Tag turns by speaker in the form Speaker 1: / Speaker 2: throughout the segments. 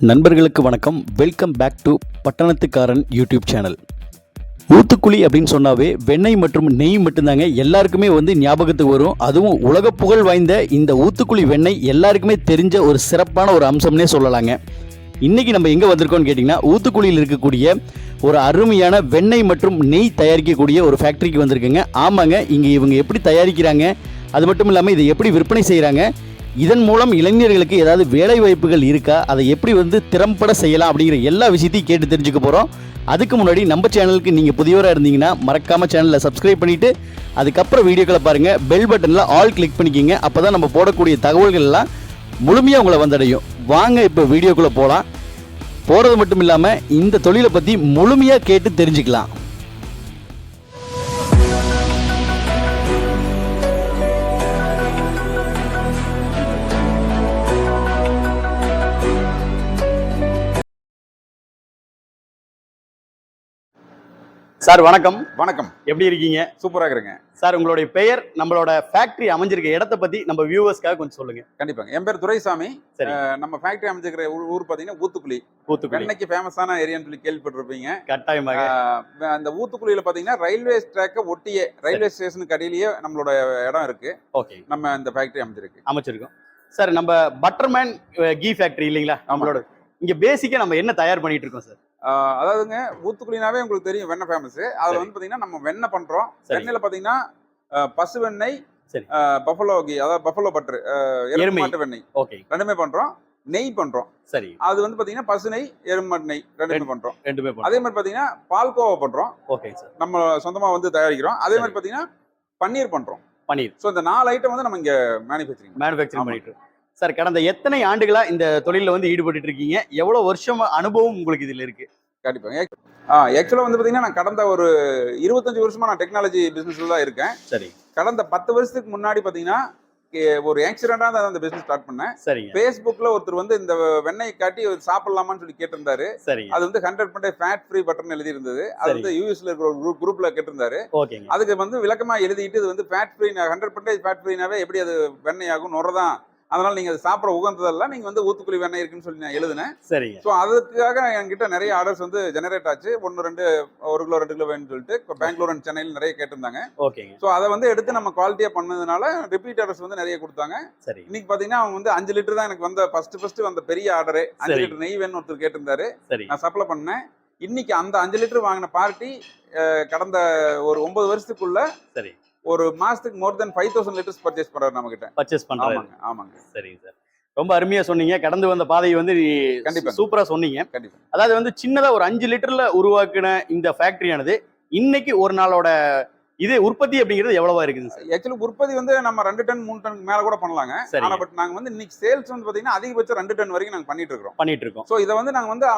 Speaker 1: நண்பர்களுக்கு வணக்கம். Welcome back to Pattanathukaran YouTube channel Oothukuli அப்படின்னு சொன்னாவே வெண்ணெய் மற்றும் நெய் மட்டும்தாங்க. எல்லாருக்குமே வந்து ஞாபகத்துக்கு வரும். அதுவும் உலக புகழ் வாய்ந்த இந்த ஊத்துக்குழி வெண்ணெய் எல்லாருக்குமே தெரிஞ்ச ஒரு சிறப்பான ஒரு அம்சம்னே சொல்லலாங்க. இன்னைக்கு நம்ம எங்கே வந்திருக்கோம்னு கேட்டிங்கன்னா ஊத்துக்குழியில் இருக்கக்கூடிய ஒரு அருமையான வெண்ணெய் மற்றும் நெய் தயாரிக்கக்கூடிய ஒரு ஃபேக்ட்ரிக்கு வந்திருக்குங்க. ஆமாங்க இங்கே இவங்க எப்படி தயாரிக்கிறாங்க அது மட்டும் இல்லாமல் இதை எப்படி விற்பனை செய்கிறாங்க இதன் மூலம் இளைஞர்களுக்கு ஏதாவது வேலை வாய்ப்புகள் இருக்கா? அதை எப்படி வந்து திறம்பட செய்யலாம் அப்படிங்கிற எல்லா விஷயத்தையும் கேட்டு தெரிஞ்சுக்க போகிறோம் அதுக்கு முன்னாடி நம்ம சேனலுக்கு நீங்கள் புதியவராக இருந்தீங்கன்னா மறக்காமல் சேனலில் சப்ஸ்கிரைப் பண்ணிவிட்டு அதுக்கப்புறம் வீடியோக்களை பாருங்கள் பெல் பட்டனில் ஆல் கிளிக் பண்ணிக்கிங்க. அப்போ தான் நம்ம போடக்கூடிய தகவல்கள் எல்லாம் முழுமையாக உங்களை வந்தடையும். வாங்க இப்போ வீடியோக்குள்ளே போகலாம் போகிறது மட்டும் இல்லாமல் இந்த தொழிலை பற்றி முழுமையாக கேட்டு தெரிஞ்சுக்கலாம். சார் வணக்கம்.
Speaker 2: வணக்கம்.
Speaker 1: எப்படி இருக்கீங்க?
Speaker 2: சூப்பராக இருக்கிறேங்க.
Speaker 1: சார் உங்களுடைய பெயர் நம்மளோட ஃபேக்டரி அமைஞ்சிருக்க இடத்த பத்தி நம்ம வியூவர்ஸ்க்காக கொஞ்சம் சொல்லுங்க.
Speaker 2: கண்டிப்பாங்க. என் பேர் துரைசாமி. நம்ம ஃபேக்டரி அமைச்சிருக்கிற ஊர் பார்த்தீங்கன்னா ஊத்துக்குழி.
Speaker 1: ஊத்துக்குழி.
Speaker 2: வெண்ணைக்கு ஃபேமஸான ஏரியான்னு சொல்லி கேள்விப்பட்டிருப்பீங்க.
Speaker 1: கட்டாயமாக.
Speaker 2: அந்த ஊத்துக்குழியில பார்த்தீங்கன்னா ரயில்வே ட்ராக்கை ஒட்டியே ரயில்வே ஸ்டேஷனுக்கு அடியிலேயே நம்மளோட இடம் இருக்கு.
Speaker 1: ஓகே.
Speaker 2: நம்ம இந்த ஃபேக்டரி அமைச்சிருக்கு
Speaker 1: அமைச்சிருக்கோம். சார் நம்ம பட்டர்மேன் கீ ஃபேக்டரி இல்லைங்களா? நம்மளோட இங்க பேசிக்கா நம்ம என்ன தயார் பண்ணிட்டு இருக்கோம் சார்?
Speaker 2: அதாவதுங்க ஊத்துக்குழினாவே உங்களுக்கு தெரியும் வெண்ணெய் ஃபேமஸ் அதுல. வந்து பார்த்தீங்கன்னா நம்ம வெண்ணெய் பண்றோம்
Speaker 1: சரி.
Speaker 2: வெண்ணெயில பார்த்தீங்கன்னா பசு வெண்ணெய். பஃபலோ கீ அதாவது பஃபலோ பட்டர்
Speaker 1: எருமை.
Speaker 2: எருமை மாட்டு வெண்ணெய்
Speaker 1: ஓகே
Speaker 2: ரெண்டுமே பண்றோம் நெய் பண்றோம்
Speaker 1: சரி
Speaker 2: அது வந்து பார்த்தீங்கன்னா பசு நெய் எருமாட்டு நெய் ரெண்டுமே பண்றோம்
Speaker 1: ரெண்டுமே
Speaker 2: அதே மாதிரி பார்த்தீங்கன்னா பால்கோவா பண்றோம்
Speaker 1: ஓகே சார்
Speaker 2: நம்ம சொந்தமா வந்து தயாரிக்கிறோம் அதே. மாதிரி பார்த்தீங்கன்னா பன்னீர் பண்றோம்
Speaker 1: பன்னீர்
Speaker 2: ஸோ இந்த நாலு ஐட்டம் வந்து நம்ம இங்க மேனுஃபேக்சரிங்
Speaker 1: மேனுஃபேக்சரிங். பண்ணிட்டு. சார் கடந்த எத்தனை ஆண்டுகளா இந்த தொழிலில் வந்து ஈடுபட்டு இருக்கீங்க? எவ்வளவு வருஷம் அனுபவம் உங்களுக்கு இதுல இருக்கு?
Speaker 2: கண்டிப்பாக ஆக்சுவலாக வந்து பார்த்தீங்கன்னா நான் கடந்த ஒரு இருபத்தஞ்சு வருஷமா நான் டெக்னாலஜி பிசினஸ்ல தான் இருக்கேன்.
Speaker 1: சரி.
Speaker 2: கடந்த பத்து வருஷத்துக்கு முன்னாடி பார்த்தீங்கன்னா ஒரு ஆக்சிடென்ட்டாக தான் அந்த பிசினஸ் ஸ்டார்ட் பண்ணேன்.
Speaker 1: சரிங்க.
Speaker 2: ஃபேஸ்புக்கில் ஒருத்தர் வந்து இந்த வெண்ணெய் காட்டி சாப்பிடலாமான்னு சொல்லி கேட்டிருந்தாரு.
Speaker 1: சரிங்க.
Speaker 2: அது வந்து hundred percent fat free butter எழுதி இருந்தது அது
Speaker 1: சரி.
Speaker 2: வந்து யூஎஸ்ல இருக்கிற ஒரு குரூப் குரூப்ல கேட்டிருந்தாரு. அதுக்கு வந்து விளக்கமா எழுதிட்டு இது வந்து fat free hundred percentage fat ஃப்ரீனாவே எப்படி அது வெண்ணெய் ஆகும் நுரதான் அதனால நீங்க அது சாப்பிட உகந்ததெல்லாம் நீங்க வந்து ஊத்துக்குழி வெண்ணெய் இருக்குன்னு சொல்லி நான் எழுதினேன். ஸோ அதுக்காக என்கிட்ட நிறைய ஆர்டர்ஸ் வந்து ஜெனரேட் ஆச்சு. ஒன்று ரெண்டு ஒரு கிலோ ரெண்டு கிலோ வேணும்னு சொல்லிட்டு இப்போ பெங்களூர் அண்ட் சென்னையில் நிறைய கேட்டிருந்தாங்க.
Speaker 1: ஓகேங்க.
Speaker 2: ஸோ அதை வந்து எடுத்து நம்ம குவாலிட்டியாக பண்ணதுனால ரிப்பீட் ஆர்டர்ஸ் வந்து நிறைய கொடுத்தாங்க.
Speaker 1: சரி.
Speaker 2: இன்னைக்கு பார்த்தீங்கன்னா அவங்க வந்து அஞ்சு லிட்டர் தான் எனக்கு வந்த ஃபர்ஸ்ட் ஃபர்ஸ்ட் வந்த பெரிய ஆர்டரே அஞ்சு
Speaker 1: சரி.
Speaker 2: லிட்டர் நெய் வேணும்னு ஒருத்தர் கேட்டிருந்தாரு.
Speaker 1: சரி.
Speaker 2: நான் சப்ளை பண்ணேன். இன்னைக்கு அந்த அஞ்சு லிட்டர் வாங்கின பார்ட்டி கடந்த ஒரு ஒன்பது வருஷத்துக்குள்ள
Speaker 1: சரி.
Speaker 2: ஒரு மாசத்துக்கு more than five thousand litres purchase பண்றாரு நம்ம கிட்ட
Speaker 1: பர்ச்சேஸ் பண்றாரு.
Speaker 2: ஆமாங்க ஆமாங்க.
Speaker 1: சரிங்க சார். ரொம்ப அருமையா சொன்னீங்க. கடந்து வந்த பாதையை வந்து
Speaker 2: கண்டிப்பா.
Speaker 1: சூப்பரா சொன்னீங்க.
Speaker 2: கண்டிப்பா.
Speaker 1: அதாவது வந்து சின்னதா ஒரு அஞ்சு லிட்டர்ல உருவாக்கின இந்த ஃபேக்டரியானது இன்னைக்கு ஒரு நாளோட இது உற்பத்தி அப்படிங்கிறது எவ்வளவா இருக்குங்க சார்?
Speaker 2: ஆக்சுவலி உற்பத்தி வந்து நம்ம ரெண்டு டன் மூணு டனுக்கு மேல கூட பண்ணலாங்க. ஆனா பட் நாங்க வந்து இன்னைக்கு சேல்ஸ் வந்து பாத்தீங்கன்னா அதிகபட்சம் ரெண்டு டன் வரைக்கும் நாங்க பண்ணிட்டு இருக்கிறோம்
Speaker 1: பண்ணிட்டு இருக்கோம்
Speaker 2: ஸோ இதை வந்து நாங்க வந்து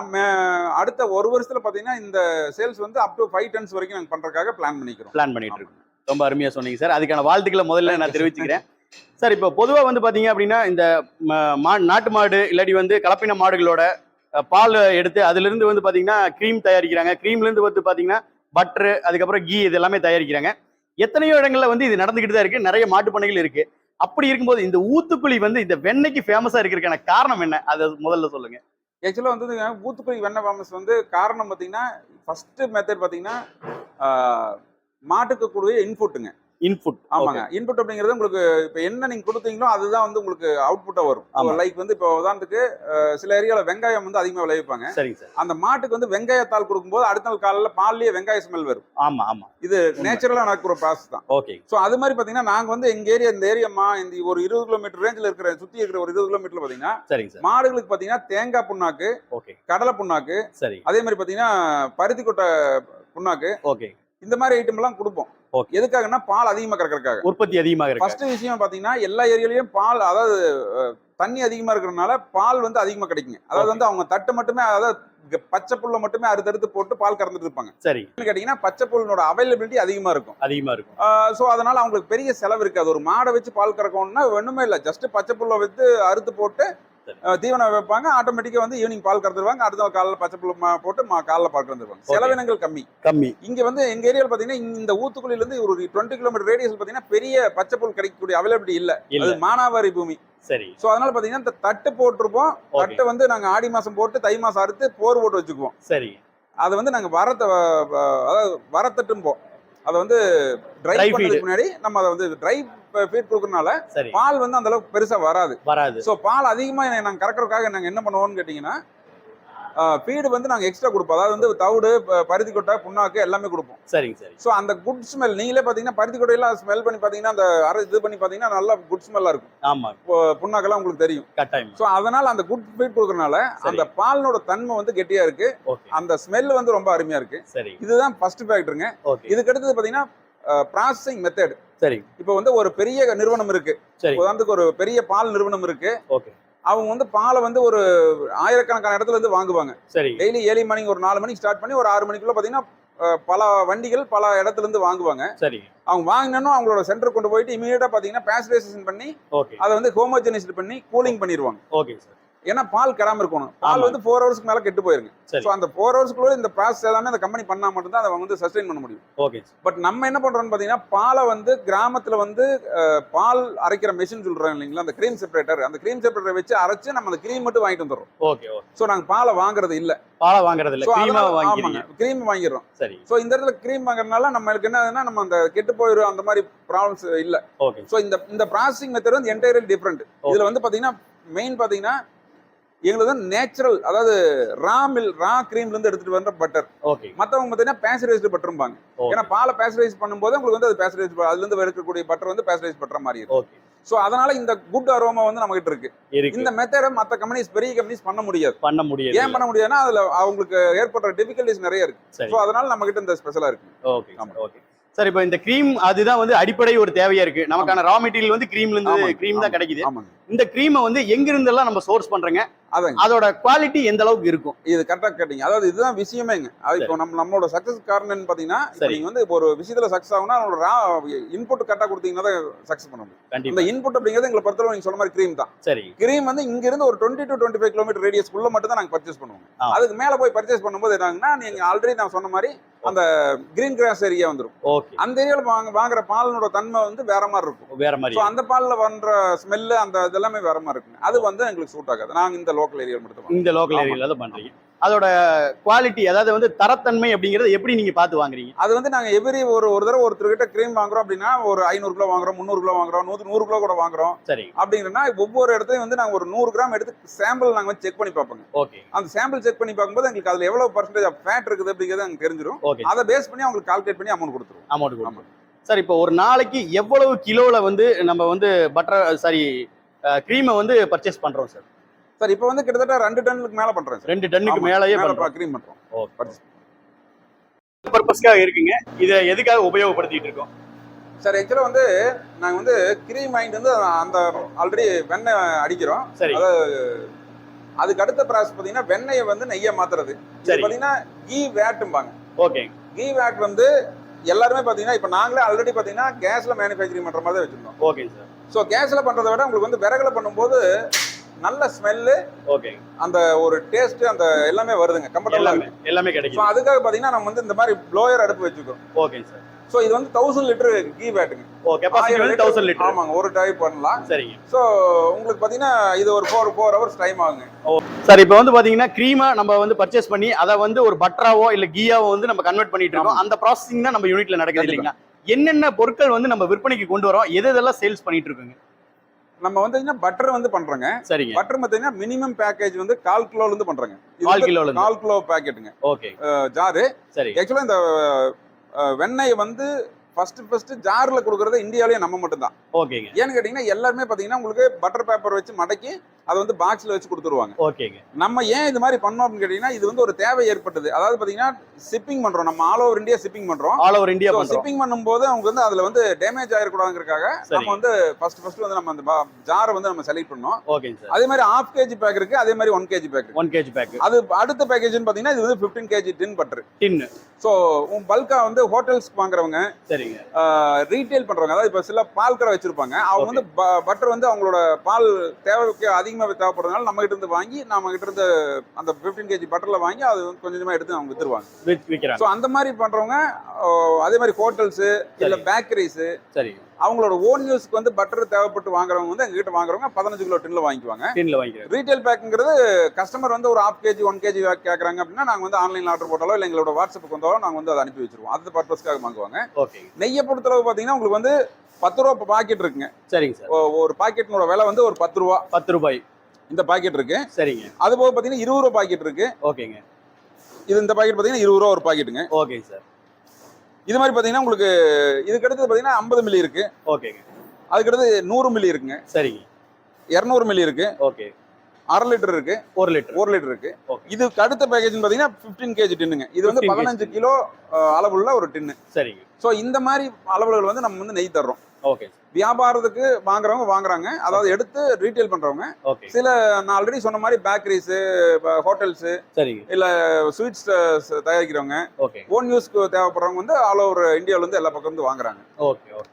Speaker 2: அடுத்த ஒரு வருஷத்துல பாத்தீங்கன்னா இந்த சேல்ஸ் வந்து அப் டு ஃபைவ் டன்ஸ் வரைக்கும் நாங்க பண்றதுக்காக பிளான் பண்ணிக்கிறோம்.
Speaker 1: பிளான் பண்ணிட்டு இருக்கோம் ரொம்ப அருமையா சொன்னீங்க சார். அதுக்கான வாழ்த்துக்களை முதல்ல நான் தெரிவிச்சுக்கிறேன். சார் இப்போ பொதுவாக வந்து பார்த்தீங்க அப்படின்னா இந்த மா- நாட்டு மாடு இல்லாட்டி வந்து கலப்பின மாடுகளோட பால் எடுத்து அதுலேருந்து வந்து பார்த்தீங்கன்னா க்ரீம் தயாரிக்கிறாங்க. க்ரீம்லேருந்து வந்து பார்த்தீங்கன்னா பட்ரு அதுக்கப்புறம் கீ இது எல்லாமே தயாரிக்கிறாங்க. எத்தனையோ இடங்களில் வந்து இது நடந்துக்கிட்டு தான் இருக்கு. நிறைய மாட்டு பண்ணைகள் இருக்கு. அப்படி இருக்கும்போது இந்த ஊத்துக்குழி வந்து இந்த வெண்ணெய்க்கு ஃபேமஸாக இருக்கிறதுக்கான காரணம் என்ன? அதை முதல்ல சொல்லுங்க.
Speaker 2: ஆக்சுவலாக வந்து ஊத்துக்குழி வெண்ணெய் ஃபேமஸ் வந்து காரணம் பார்த்தீங்கன்னா ஃபஸ்ட்டு மெத்தட் பார்த்தீங்கன்னா மாட்டுக்கு கூடிய இன்புட்டுங்க
Speaker 1: இன்புட்
Speaker 2: ஆமாங்க. இன்புட் அப்படிங்கிறது உங்களுக்கு இப்போ என்ன நீங்க கொடுத்தீங்களோ அதுதான் வந்து உங்களுக்கு அவுட்புட்டா. வரும். லைக் வந்து இப்போ உதாரணத்துக்கு சில ஏரியால வெங்காயம் வந்து அதிகமாக விளைவிப்பாங்க.
Speaker 1: சார்.
Speaker 2: அந்த மாட்டுக்கு வந்து வெங்காயத்தால் கொடுக்கும்போது அடுத்த நாள் காலையில பால்லயே வெங்காய ஸ்மெல் வரும்.
Speaker 1: ஆமா ஆமா.
Speaker 2: இது. நேச்சுரலா நடக்கிற ப்ராசஸ் தான்.
Speaker 1: ஓகே
Speaker 2: ஸோ அது மாதிரி பார்த்தீங்கன்னா நாங்க வந்து எங்க ஏரியா இந்த ஏரியாமா இந்த ஒரு இருபது கிலோமீட்டர் ரேஞ்சில் இருக்கிற சுத்தி இருக்கிற ஒரு இருபது
Speaker 1: சரிங்க சார்.
Speaker 2: மாடுகளுக்கு பார்த்தீங்கன்னா தேங்காய் புண்ணாக்கு
Speaker 1: ஓகே
Speaker 2: கடலை புண்ணாக்கு
Speaker 1: சரி.
Speaker 2: அதே மாதிரி பார்த்தீங்கன்னா பருத்தி கொட்டை புண்ணாக்கு
Speaker 1: ஓகே
Speaker 2: இந்த மாதிரி ஐட்டம் எல்லாம் கொடுப்போம். எதுக்காகன்னா பால் அதிகமாக கறக்கறதுக்காக.
Speaker 1: உற்பத்தி அதிகமாக இருக்கு?
Speaker 2: ஃபர்ஸ்ட் விஷயம் பாத்தீங்கன்னா எல்லா ஏரியாலயும் பால் அதாவது தண்ணி அதிகமா இருக்கிறதுனால பால் வந்து அதிகமா கிடைக்குங்க. அதாவது. வந்து அவங்க தட்டு மட்டுமே அதாவது பச்சை புல்ல மட்டுமே அறுத்தறுத்து போட்டு பால் கறந்துட்டு இருப்பாங்க.
Speaker 1: சரி.
Speaker 2: கேட்டீங்கன்னா பச்சை புல்லோட அவைலபிலிட்டி அதிகமா இருக்கும்.
Speaker 1: அதிகமா இருக்கும்.
Speaker 2: ஸோ அதனால அவங்களுக்கு பெரிய செலவு இருக்காது. ஒரு மாடை வச்சு பால் கறக்கணும்னா ஒண்ணுமே இல்லை. ஜஸ்ட் பச்சை புல்லை வச்சு அறுத்து போட்டு தீவனம் வைப்பாங்க. ஆட்டோமேட்டிக்கா வந்து ஈவினிங் பால் கறந்துருவாங்க அடுத்த நாள் காலைல பச்சை புல்லு மா- போட்டு மா- காலைல பால் கறந்துருவாங்க. செலவினங்கள் கம்மி.
Speaker 1: கம்மி.
Speaker 2: இங்க வந்து எங்க ஏரியால பாத்தீங்கன்னா இந்த ஊத்துக்குழியில இருந்து ஒரு டுவெண்ட்டி கிலோமீட்டர் ரேடியஸ் பாத்தீங்கன்னா பெரிய பச்சை புல் கிடைக்கக்கூடிய அவைலபிலிட்டி இல்ல. அது மானாவாரி பூமி.
Speaker 1: சரி.
Speaker 2: சோ அதனால பாத்தீங்கன்னா இந்த தட்டு போட்டிருப்போம். தட்டை வந்து நாங்க ஆடி மாசம் போட்டு தை மாசம் அறுத்து போர் போட்டு வச்சுக்குவோம்.
Speaker 1: சரி.
Speaker 2: அதை வந்து நாங்க வரத்த அதாவது வரத்தட்டும்போம். அதை வந்து ட்ரை. பண்ணுறதுக்கு முன்னாடி நம்ம அதை வந்து ட்ரை ஃபீட் கொடுக்கறனால பால் வந்து அந்த அளவுக்கு பெருசா வராது.
Speaker 1: வராது.
Speaker 2: ஸோ பால் அதிகமா நாங்க கறக்கறதுக்காக நாங்க என்ன பண்ணுவோம்னு கேட்டீங்கன்னா ஃபீடு வந்து நாங்க எக்ஸ்ட்ரா கொடுப்போம். அதாவது வந்து தவிடு பருத்தி கொட்டை புண்ணாக்கு எல்லாமே கொடுப்போம்.
Speaker 1: சரிங்க சரி
Speaker 2: ஸோ அந்த குட் ஸ்மெல் நீங்களே பாத்தீங்கன்னா பருத்தி கொட்டையெல்லாம் ஸ்மெல் பண்ணி பாத்தீங்கன்னா அந்த அரை இது பண்ணி பாத்தீங்கன்னா நல்லா குட் ஸ்மெல்லா இருக்கும்.
Speaker 1: ஆமா.
Speaker 2: இப்போ புண்ணாக்கெல்லாம் உங்களுக்கு தெரியும்.
Speaker 1: கட்டாயம்.
Speaker 2: ஸோ அதனால அந்த குட் ஃபீட் கொடுக்கறனால. அந்த பாலினோட தன்மை வந்து கெட்டியா இருக்கு. அந்த ஸ்மெல் வந்து ரொம்ப அருமையா இருக்கு.
Speaker 1: சரி.
Speaker 2: இதுதான் ஃபர்ஸ்ட் ஃபேக்டருங்க இதுக்கு அடுத்தது பாத்தீங்கன்னா ப்ராசஸிங் மெத்தட்
Speaker 1: சரி.
Speaker 2: இப்போ வந்து ஒரு பெரிய நிறுவனம் இருக்கு. உதாரணத்துக்கு ஒரு பெரிய பால் நிறுவனம் இருக்கு.
Speaker 1: ஓகே.
Speaker 2: அவங்க வந்து பாலை வந்து ஒரு ஆயிரக்கணக்கான இடத்துல இருந்து வாங்குவாங்க.
Speaker 1: சரி.
Speaker 2: டெய்லி ஏழு மணிக்கு ஒரு நாலு மணிக்கு ஸ்டார்ட் பண்ணி ஒரு ஆறு மணிக்குள்ள பாத்தீங்கன்னா பல வண்டிகள் பல இடத்துல இருந்து வாங்குவாங்க.
Speaker 1: சரி.
Speaker 2: அவங்க வாங்கினோம் அவங்களோட சென்டர் கொண்டு போயிட்டு இமீடியட்டா பாத்தீங்கன்னா பேஸ்டரைசேஷன் பண்ணி அதை வந்து ஹோமோஜெனைஸ்ட் பண்ணி கூலிங் பண்ணிடுவாங்க
Speaker 1: ஓகே சார்.
Speaker 2: ஏன்னா பால் கெடாம இருக்கணும். பால். வந்து ஃபோர் ஹவர்ஸ்க்கு மேல கெட்டு போயிருங்க. ஸோ அந்த ஃபோர் ஹவர்ஸ்க்குள்ள இந்த ப்ராசஸ் எல்லாமே அந்த கம்பெனி பண்ணா மட்டும்தான் அதை வந்து சஸ்டெயின் பண்ண முடியும்.
Speaker 1: ஓகே
Speaker 2: பட் நம்ம என்ன பண்றோம்னு பாத்தீங்கன்னா பாலை வந்து கிராமத்துல வந்து பால் அரைக்கிற மெஷின் சொல்றாங்க இல்லைங்களா? அந்த க்ரீம் செப்பரேட்டர் அந்த க்ரீம் செப்பரேட்டர் வச்சு அரைச்சு நம்ம அந்த க்ரீம் மட்டும் வாங்கிட்டு வந்துடுறோம்.
Speaker 1: ஓகே
Speaker 2: ஸோ நாங்க பாலை வாங்குறது இல்ல.
Speaker 1: பாலை வாங்குறது இல்ல. க்ரீமா
Speaker 2: க்ரீம் வாங்கிடுறோம்.
Speaker 1: சரி.
Speaker 2: ஸோ இந்த இடத்துல க்ரீம் வாங்குறதுனால நம்மளுக்கு என்ன ஆகுதுன்னா நம்ம அந்த கெட்டு போயிடும் அந்த மாதிரி ப்ராப்ளம்ஸ் இல்ல.
Speaker 1: ஓகே
Speaker 2: ஸோ இந்த இந்த ப்ராசஸிங் மெத்தட் வந்து என்டையர்லி டிஃப்ரெண்ட் இதுல வந்து பாத்தீங்கன்னா மெயின் பாத்தீங்கன்னா எங்களுக்கு வந்து நேச்சுரல் அதாவது ரா மில் ரா க்ரீம்ல இருந்து எடுத்துட்டு வந்த பட்டர்
Speaker 1: ஓகே
Speaker 2: மத்தவங்க பாத்தீங்கன்னா பேசரைஸ்டு பட்டரும்பாங்க ஏன்னா பாலை பேசரைஸ் பண்ணும்போது உங்களுக்கு வந்து அது பேசரைஸ் அதுல இருந்து எடுக்கக்கூடிய பட்டர் வந்து பேசரைஸ் பண்ற மாதிரி இருக்கும். ஸோ அதனால இந்த குட் அரோமா வந்து நம்ம கிட்ட இருக்கு. இந்த மெத்தடை மத்த கம்பெனிஸ் பெரிய கம்பெனிஸ் பண்ண முடியாது.
Speaker 1: பண்ண முடியாது.
Speaker 2: ஏன் பண்ண முடியாதுன்னா அதுல அவங்களுக்கு ஏற்படுற டிஃபிகல்டிஸ் நிறைய இருக்கு. ஸோ அதனால நம்ம கிட்ட இந்த ஸ்பெஷலா இருக்கு.
Speaker 1: ஓகே. ஓகே சார் இப்போ இந்த க்ரீம் அதுதான் வந்து அடிப்படை ஒரு தேவையா இருக்கு. நமக்கான ரா மெட்டீரியல் வந்து க்ரீம்ல இருந்து க்ரீம் தான். கிடைக்குது. இந்த க்ரீமை வந்து எங்க இருந்தெல்லாம் நம்ம சோர்ஸ் பண்றோங்க? அதோட குவாலிட்டி எந்த அளவுக்கு இருக்கும்?
Speaker 2: இது கரெக்டா கேட்டீங்க. அதாவது இதுதான் விஷயமேங்க. அது இப்போ நம்ம நம்மளோட சக்சஸ் காரணம் பாத்தீங்கன்னா இப்போ
Speaker 1: சரி.
Speaker 2: நீங்க வந்து இப்போ ஒரு விஷயத்துல சக்சஸ் ஆகும்னா நம்மளோட ரா இன்புட் கரெக்டா கொடுத்தீங்கன்னா தான் சக்சஸ் பண்ண முடியும். இந்த இன்புட் அப்படிங்கிறது எங்களை பொறுத்தவரை நீங்க சொன்ன மாதிரி க்ரீம் தான்.
Speaker 1: சரி.
Speaker 2: கிரீம் வந்து இங்க இருந்து ஒரு twenty to twenty five kilometre ரேடியஸ்க்குள்ள மட்டும் தான் நாங்க பர்ச்சேஸ் பண்ணுவோம். அதுக்கு மேல போய் பர்ச்சேஸ் பண்ணும்போது என்னங்கன்னா நீங்க ஆல்ரெடி நான் சொன்ன மாதிரி அந்த கிரீன் கிராஸ் ஏரியா வந்துரும்.
Speaker 1: ஓகே.
Speaker 2: அந்த ஏரியால வாங்க வாங்குற பாலினோட தன்மை வந்து வேற மாதிரி இருக்கும்.
Speaker 1: வேற மாதிரி
Speaker 2: அந்த பால்ல பண்ற ஸ்மெல்லு அந்த இதெல்லாமே வேற மாதிரி இருக்குங்க. அது வந்து எங்களுக்கு சூட் ஆகாது. நாங்க இந்த லோக்கல் ஏரியா மட்டும்
Speaker 1: இந்த லோக்கல்
Speaker 2: ஆமா.
Speaker 1: ஏரியால தான் பண்றீங்க. அதோட குவாலிட்டி அதாவது வந்து தரத்தன்மை அப்படிங்கறது எப்படி நீங்க பார்த்து வாங்குறீங்க?
Speaker 2: அது வந்து நாங்க எவ்ரி ஒரு ஒரு தடவை ஒருத்தர்கிட்ட கிரீம் வாங்குறோம் அப்படின்னா ஒரு ஐநூறு கிலோ வாங்குறோம் முந்நூறு கிலோ வாங்குறோம் நூறு நூறு கிலோ கூட வாங்குறோம்.
Speaker 1: சரி.
Speaker 2: அப்படிங்கன்னா ஒவ்வொரு இடத்தையும் வந்து நாங்க ஒரு நூறு கிராம் எடுத்து சாம்பிள் நாங்க வந்து செக் பண்ணி பார்ப்போங்க.
Speaker 1: ஓகே
Speaker 2: அந்த சாம்பிள் செக் பண்ணி பார்க்கும்போது எங்களுக்கு அதுல எவ்வளவு பர்சன்டேஜ் ஆஃப் ஃபேட் இருக்குது அப்படிங்கிறது எங்களுக்கு தெரிஞ்சிடும் அதை பேஸ் பண்ணி அவங்களுக்கு கால்குலேட் பண்ணி அமௌண்ட் கொடுத்துருவோம்.
Speaker 1: அமௌண்ட். கொடுக்கும் சார் இப்போ ஒரு நாளைக்கு எவ்வளவு கிலோல வந்து நம்ம வந்து பட்டர் சாரி க்ரீமை வந்து பர்ச்சேஸ் பண்றோம் சார்
Speaker 2: சார் இப்போ வந்து கிட்டத்தட்ட ரெண்டு டன்னுக்கு மேல பண்றேன் சார்.
Speaker 1: ரெண்டு டன்னுக்கு மேலேயே
Speaker 2: க்ரீம்
Speaker 1: ஓகே
Speaker 2: Purchase.
Speaker 1: பர்பஸ்க்காக இருக்குங்க. இதை எதுக்காக உபயோகப்படுத்திட்டு இருக்கோம்?
Speaker 2: சார் ஆக்சுவலா வந்து நாங்க வந்து கிரீம் வாங்கிட்டு வந்து அந்த ஆல்ரெடி வெண்ணெய் அடிக்கிறோம்.
Speaker 1: சரி.
Speaker 2: அதுக்கு அடுத்த ப்ராசஸ் பாத்தீங்கன்னா வெண்ணெயை வந்து நெய்யை மாத்துறது.
Speaker 1: சரி.
Speaker 2: பாத்தீங்கன்னா கீ வேட்டும்பாங்க
Speaker 1: ஓகே.
Speaker 2: கீ வேட் வந்து எல்லாருமே பாத்தீங்கன்னா இப்போ நாங்களே ஆல்ரெடி பாத்தீங்கன்னா கேஸ்ல மேனுஃபேக்சரிங் பண்ற மாதிரி வச்சிருந்தோம்.
Speaker 1: Okay sir.
Speaker 2: ஸோ கேஸ்ல பண்றதை விட உங்களுக்கு வந்து விறகுல பண்ணும்போது நல்ல ஸ்மெல்லு
Speaker 1: ஓகே.
Speaker 2: அந்த ஒரு டேஸ்ட் அந்த எல்லாமே வருதுங்க கம்ஃபர்டபுளா
Speaker 1: எல்லாமே எல்லாமே
Speaker 2: ஸோ
Speaker 1: கிடைக்குது
Speaker 2: அதுக்காக பாத்தீங்கன்னா நம்ம வந்து இந்த மாதிரி ப்ளோயர் அடுப்பு வச்சுக்கிறோம்.
Speaker 1: ஓகே சார்
Speaker 2: ஸோ இது வந்து தௌசண்ட் லிட்டர் கீ வேட்டுங்க
Speaker 1: ஓ கெப்பாசிட்டி வந்து தௌசண்ட் லிட்டர்
Speaker 2: ஆமாங்க ஒரு டைப் பண்ணலாம்.
Speaker 1: சரிங்க.
Speaker 2: ஸோ உங்களுக்கு பாத்தீங்கன்னா இது ஒரு ஃபோர் ஃபோர் ஹவர்ஸ் டைம் ஆகுங்க.
Speaker 1: சார் இப்போ வந்து பாத்தீங்கன்னா க்ரீமா நம்ம வந்து பர்ச்சேஸ் பண்ணி அதை வந்து ஒரு பட்டராவோ இல்ல கீயாவோ வந்து நம்ம கன்வெர்ட் பண்ணிட்டு இருக்கோம். அந்த ப்ராசஸிங் தான் நம்ம யூனிட்ல நடக்குது. இல்லைங்களா? என்னென்ன பொருட்கள் வந்து நம்ம விற்பனைக்கு கொண்டு வரோம் எது எதெல்லாம் சேல்ஸ் பண்ணிட்டு இருக்கோங்க?
Speaker 2: நம்ம வந்து பட்டர் வந்து பண்றோங்க.
Speaker 1: சரிங்க.
Speaker 2: பட்டர் பார்த்தீங்கன்னா மினிமம் பேக்கேஜ் வந்து கால் கிலோல இருந்து பண்றோங்க.
Speaker 1: கால் இருந்து?
Speaker 2: கால் கிலோ பேக்கெட்டுங்க
Speaker 1: ஓகே.
Speaker 2: ஜாரு.
Speaker 1: சரி.
Speaker 2: ஆக்சுவலா இந்த வெண்ணெய் வந்து ஃபர்ஸ்ட் ஃபர்ஸ்ட் ஜார்ல கொடுக்கறது இந்தியாவிலேயே நம்ம மட்டும்தான்.
Speaker 1: ஓகேங்க.
Speaker 2: ஏன்னு கேட்டீங்கன்னா எல்லாருமே பாத்தீங்கன்னா உங்களுக்கு பட்டர் பேப்பர் வச்சு மடக்கி அதை வந்து பாக்ஸ்ல வச்சு கொடுத்துருவாங்க.
Speaker 1: ஓகேங்க.
Speaker 2: நம்ம ஏன் இது மாதிரி பண்ணோம் அப்படின்னு கேட்டீங்கன்னா இது வந்து ஒரு தேவை ஏற்பட்டது. அதாவது பாத்தீங்கன்னா ஷிப்பிங் பண்றோம். நம்ம ஆல் ஓவர் இந்தியா ஷிப்பிங் பண்றோம்.
Speaker 1: ஆல் ஓவர் இந்தியா
Speaker 2: ஷிப்பிங் பண்ணும்போது அவங்க வந்து அதுல வந்து டேமேஜ் ஆயிடக்கூடாதுங்கிறதுக்காக
Speaker 1: சரி
Speaker 2: நம்ம வந்து ஃபர்ஸ்ட் ஃபர்ஸ்ட் வந்து நம்ம அந்த ஜாரை வந்து நம்ம செலக்ட் பண்ணோம்.
Speaker 1: ஓகேங்க சார்.
Speaker 2: அதே மாதிரி ஹாஃப் கேஜி பேக் இருக்கு. அதே மாதிரி one KG pack
Speaker 1: one KG pack
Speaker 2: அது அடுத்த பேக்கேஜ்னு பாத்தீங்கன்னா இது வந்து 15 KG tin butter
Speaker 1: tin
Speaker 2: so பல்கா வந்து ஹோட்டல்ஸ்க்கு வாங்குறவங்க
Speaker 1: சரிங்க.
Speaker 2: ரீட்டைல் பண்றவங்க அதாவது இப்போ சில பால் கடை வச்சிருப்பாங்க. அவங்க. வந்து பட்டர் வந்து அவங்களோட பால் தேவைக்கு அதிகமா அதிகமாக தேவைப்படுறதுனால நம்ம கிட்ட இருந்து வாங்கி நம்ம கிட்ட இருந்து அந்த 15 கேஜி பட்டர்ல வாங்கி அது கொஞ்சம் கொஞ்சமா எடுத்து அவங்க வித்துருவாங்க. ஸோ அந்த மாதிரி பண்றவங்க அஹ், அதே மாதிரி ஹோட்டல்ஸ் இல்ல
Speaker 1: சரி.
Speaker 2: பேக்கரிஸ்
Speaker 1: சரிங்க
Speaker 2: அவங்களோட ஓன் யூஸ்க்கு வந்து பட்டர் தேவைப்பட்டு வாங்குறவங்க வந்து எங்ககிட்ட வாங்குறவங்க பதினஞ்சு கிலோ டின்ல வாங்கிக்குவாங்க.
Speaker 1: டீன்ல வாங்கிக்கிறாங்க.
Speaker 2: ரீட்டைல் பேக்குங்கிறது கஸ்டமர் வந்து ஒரு ஹாஃப் கேஜி ஒன் கேஜி கேட்குறாங்க அப்படின்னா நாங்கள் வந்து ஆன்லைனில் ஆர்டர் போட்டாலோ இல்லை எங்களோட வாட்ஸ்அப்புக்கு வந்தாலோ நாங்கள் வந்து அதை அனுப்பி வச்சிருவோம். அந்த பர்பஸ்க்காக வாங்குவாங்க. நெய்யை பொறுத்தளவு பார்த்தீங்கன்னா உங்களுக்கு வந்து பத்து ரூபா பாக்கெட் இருக்குங்க.
Speaker 1: சரிங்க சார்.
Speaker 2: ஒரு பாக்கெட்னோட விலை வந்து ஒரு பத்து ரூபா.
Speaker 1: பத்து ரூபாய்.
Speaker 2: இந்த பாக்கெட் இருக்கு.
Speaker 1: சரிங்க.
Speaker 2: அது போக பார்த்தீங்கன்னா இருபது ரூபா பாக்கெட் இருக்கு.
Speaker 1: ஓகேங்க.
Speaker 2: இது இந்த பாக்கெட் பார்த்தீங்கன்னா இருபது ரூபா ஒரு பாக்கெட்டுங்க
Speaker 1: ஓகேங்க சார்.
Speaker 2: இது மாதிரி பார்த்தீங்கன்னா உங்களுக்கு இதுக்கு அடுத்தது பார்த்தீங்கன்னா ஐம்பது மில்லி இருக்கு.
Speaker 1: ஓகேங்க.
Speaker 2: அதுக்கடுத்து நூறு மில்லி இருக்குங்க.
Speaker 1: சரிங்க.
Speaker 2: இரநூறு மில்லி இருக்கு.
Speaker 1: ஓகே.
Speaker 2: அரை லிட்டர் இருக்கு.
Speaker 1: ஒரு லிட்டர்.
Speaker 2: ஒரு லிட்டர் இருக்கு. இதுக்கு அடுத்த பேக்கேஜ் பாத்தீங்கன்னா 15 கேஜி டின்னுங்க. இது வந்து
Speaker 1: 15 kg.
Speaker 2: பதினஞ்சு கிலோ அளவுள்ள ஒரு டின்னு.
Speaker 1: சரிங்க.
Speaker 2: ஸோ இந்த மாதிரி அளவுகள் வந்து நம்ம வந்து நெய் தர்றோம்.
Speaker 1: ஓகே.
Speaker 2: வியாபாரத்துக்கு வாங்குறவங்க வாங்குறாங்க. அதாவது எடுத்து ரீட்டைல் பண்றவங்க. சில நான் ஆல்ரெடி சொன்ன மாதிரி பேக்கரிஸ் ஹோட்டல்ஸ் இல்ல ஸ்வீட்ஸ் தயாரிக்கிறவங்க. ஓன் யூஸ்க்கு தேவைப்படுறவங்க வந்து ஆல் ஓவர் இந்தியாவில இருந்து எல்லா பக்கம் இருந்து வாங்குறாங்க.
Speaker 1: Okay okay.